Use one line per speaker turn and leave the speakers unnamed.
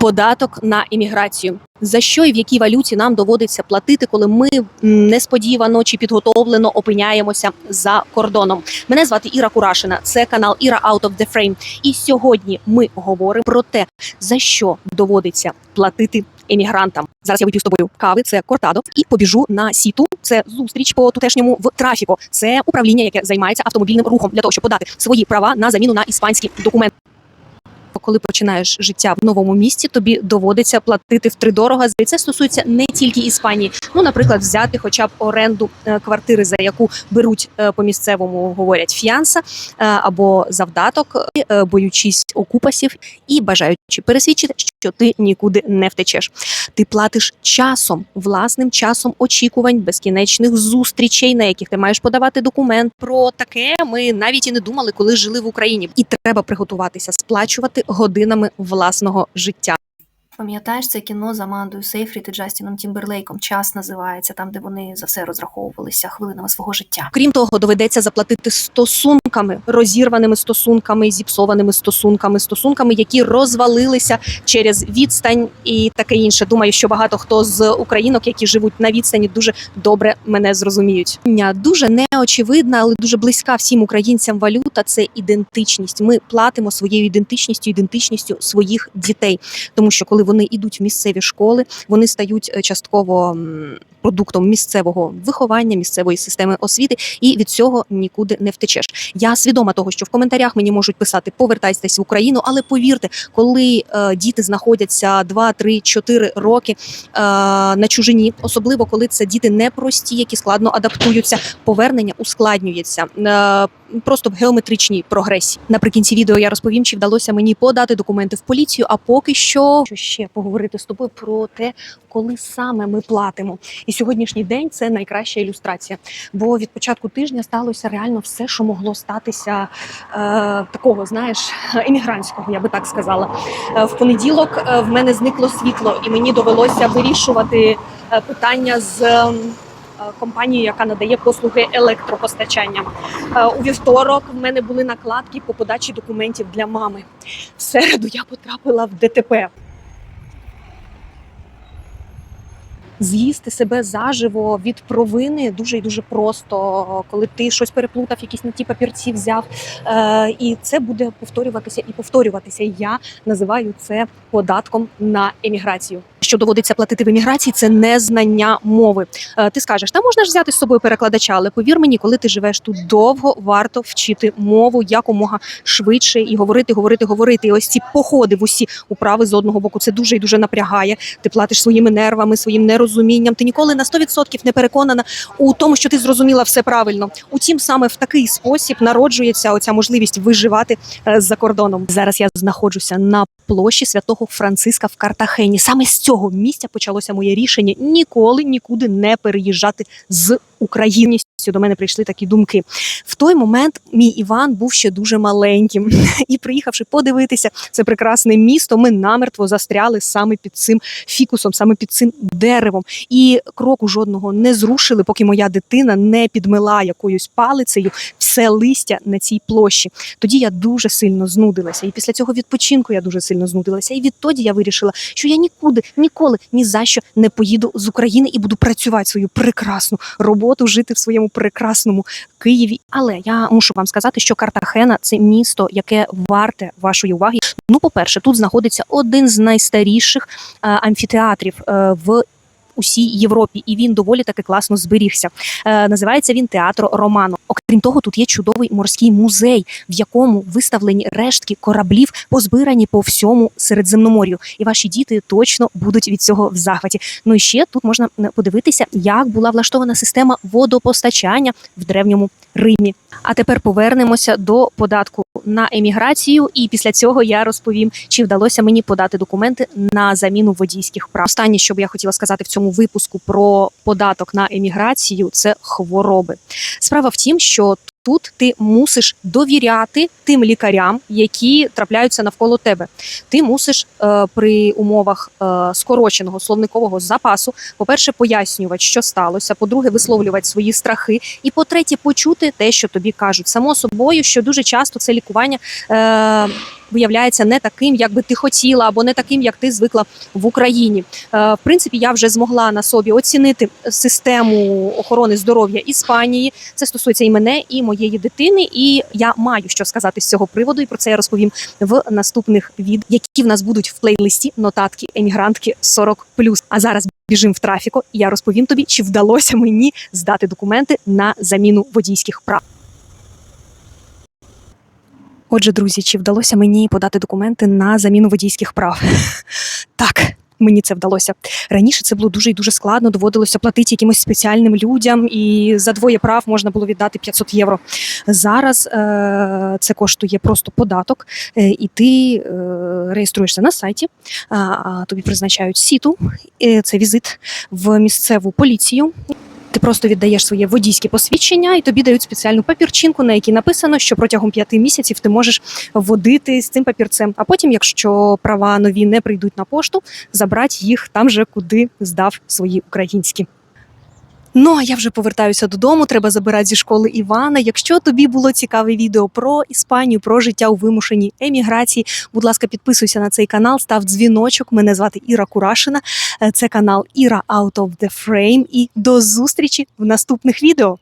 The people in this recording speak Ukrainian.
податок на імміграцію. За що і в якій валюті нам доводиться платити, коли ми несподівано чи підготовлено опиняємося за кордоном? Мене звати Іра Курашина. Це канал Іра Out of the Frame. І сьогодні ми говоримо про те, за що доводиться платити емігрантам. Зараз я вип'ю з тобою кави. Це кортадо, і побіжу на сіту. Це зустріч по тутешньому в трафіку. Це управління, яке займається автомобільним рухом для того, щоб подати свої права на заміну на іспанські документи. Коли починаєш життя в новому місті, тобі доводиться платити втридорога. І це стосується не тільки Іспанії. Ну, наприклад, взяти хоча б оренду е, квартири, за яку беруть е, по місцевому, говорять фіанса е, або завдаток, боючись окупасів і бажаючи пересвідчити, що ти нікуди не втечеш. Ти платиш часом, власним часом очікувань, безкінечних зустрічей, на яких ти маєш подавати документ. Про таке ми навіть і не думали, коли жили в Україні. І треба приготуватися сплачувати годинами власного життя.
Пам'ятаєш це кіно з Амандою Сейфрід і Джастіном Тімберлейком? Час називається там, де вони за все розраховувалися хвилинами свого життя.
Крім того, доведеться заплатити стосунками, розірваними стосунками, зіпсованими стосунками, стосунками, які розвалилися через відстань і таке інше. Думаю, що багато хто з українок, які живуть на відстані, дуже добре мене зрозуміють. Дуже неочевидна, але дуже близька всім українцям валюта це ідентичність. Ми платимо своєю ідентичністю, ідентичністю своїх дітей, тому що коли вони йдуть в місцеві школи, вони стають е, частково продуктом місцевого виховання, місцевої системи освіти, і від цього нікуди не втечеш. Я свідома того, що в коментарях мені можуть писати повертайтесь в Україну, але повірте, коли е, діти знаходяться 2, 3, 4 роки е, на чужині, особливо коли це діти непрості, які складно адаптуються, повернення ускладнюється. Е, Просто в геометричній прогресії. Наприкінці відео я розповім, чи вдалося мені подати документи в поліцію. А поки що що ще поговорити з тобою про те, коли саме ми платимо. І сьогоднішній день це найкраща ілюстрація. Бо від початку тижня сталося реально все, що могло статися е, такого, знаєш, емігрантського, я би так сказала. Е, в понеділок е, в мене зникло світло, і мені довелося вирішувати е, питання з. Компанією, яка надає послуги електропостачання. У вівторок в мене були накладки по подачі документів для мами. В середу я потрапила в ДТП. З'їсти себе заживо від провини дуже і дуже просто, коли ти щось переплутав, якісь не ті папірці взяв. Е, і це буде повторюватися і повторюватися. Я називаю це податком на еміграцію. Що доводиться платити в еміграції, це незнання мови. Е, ти скажеш, та можна ж взяти з собою перекладача, але повір мені, коли ти живеш тут довго, варто вчити мову якомога швидше і говорити, говорити, говорити. І ось ці походи в усі управи з одного боку. Це дуже і дуже напрягає. Ти платиш своїми нервами, своїм нерозумінням. Ти ніколи на 100% не переконана у тому, що ти зрозуміла все правильно. Утім, саме в такий спосіб народжується оця можливість виживати е, за кордоном. Зараз я знаходжуся на площі святого Франциска в Картахені. Саме з цього місця почалося моє рішення ніколи нікуди не переїжджати з України. До мене прийшли такі думки. В той момент мій Іван був ще дуже маленьким, і приїхавши подивитися це прекрасне місто, ми намертво застряли саме під цим фікусом, саме під цим деревом. І кроку жодного не зрушили, поки моя дитина не підмила якоюсь палицею все листя на цій площі. Тоді я дуже сильно знудилася. І після цього відпочинку я дуже сильно знудилася. І відтоді я вирішила, що я нікуди, ніколи, ні за що не поїду з України і буду працювати свою прекрасну роботу, жити в своєму прекрасному Києві. Але я мушу вам сказати, що Картахена це місто, яке варте вашої уваги. Ну, по-перше, тут знаходиться один з найстаріших е, амфітеатрів е, в. Усій Європі, і він доволі таки класно зберігся. Е, називається він театро Романо. Окрім того, тут є чудовий морський музей, в якому виставлені рештки кораблів, позбирані по всьому Середземномор'ю. І ваші діти точно будуть від цього в захваті. Ну і ще тут можна е, подивитися, як була влаштована система водопостачання в древньому Римі. А тепер повернемося до податку на еміграцію, і після цього я розповім, чи вдалося мені подати документи на заміну водійських прав. Останнє, що б я хотіла сказати в цьому випуску про податок на еміграцію, це хвороби. Справа в тім, що Тут ти мусиш довіряти тим лікарям, які трапляються навколо тебе. Ти мусиш е, при умовах е, скороченого словникового запасу, по-перше, пояснювати, що сталося, по-друге, висловлювати свої страхи, і по-третє, почути те, що тобі кажуть. Само собою, що дуже часто це лікування. Е, виявляється не таким, як би ти хотіла, або не таким, як ти звикла в Україні. Е, В принципі, я вже змогла на собі оцінити систему охорони здоров'я Іспанії. Це стосується і мене, і моєї дитини. І я маю що сказати з цього приводу, і про це я розповім в наступних відео, які в нас будуть в плейлисті нотатки емігрантки 40+. А зараз біжим в трафіку, і я розповім тобі, чи вдалося мені здати документи на заміну водійських прав. Отже, друзі, чи вдалося мені подати документи на заміну водійських прав? Так. Мені це вдалося раніше. Це було дуже і дуже складно. Доводилося платити якимось спеціальним людям, і за двоє прав можна було віддати 500 євро. Зараз е- це коштує просто податок, е- і ти е- реєструєшся на сайті. А, а тобі призначають сіту. е, Це візит в місцеву поліцію. Ти просто віддаєш своє водійське посвідчення, і тобі дають спеціальну папірчинку, на якій написано, що протягом п'яти місяців ти можеш водити з цим папірцем. А потім, якщо права нові не прийдуть на пошту, забрати їх там же, куди здав свої українські. Ну а я вже повертаюся додому. Треба забирати зі школи Івана. Якщо тобі було цікаве відео про Іспанію, про життя у вимушеній еміграції, будь ласка, підписуйся на цей канал, став дзвіночок. Мене звати Іра Курашина. Е, Це канал Іра Out of the Frame. І до зустрічі в наступних відео.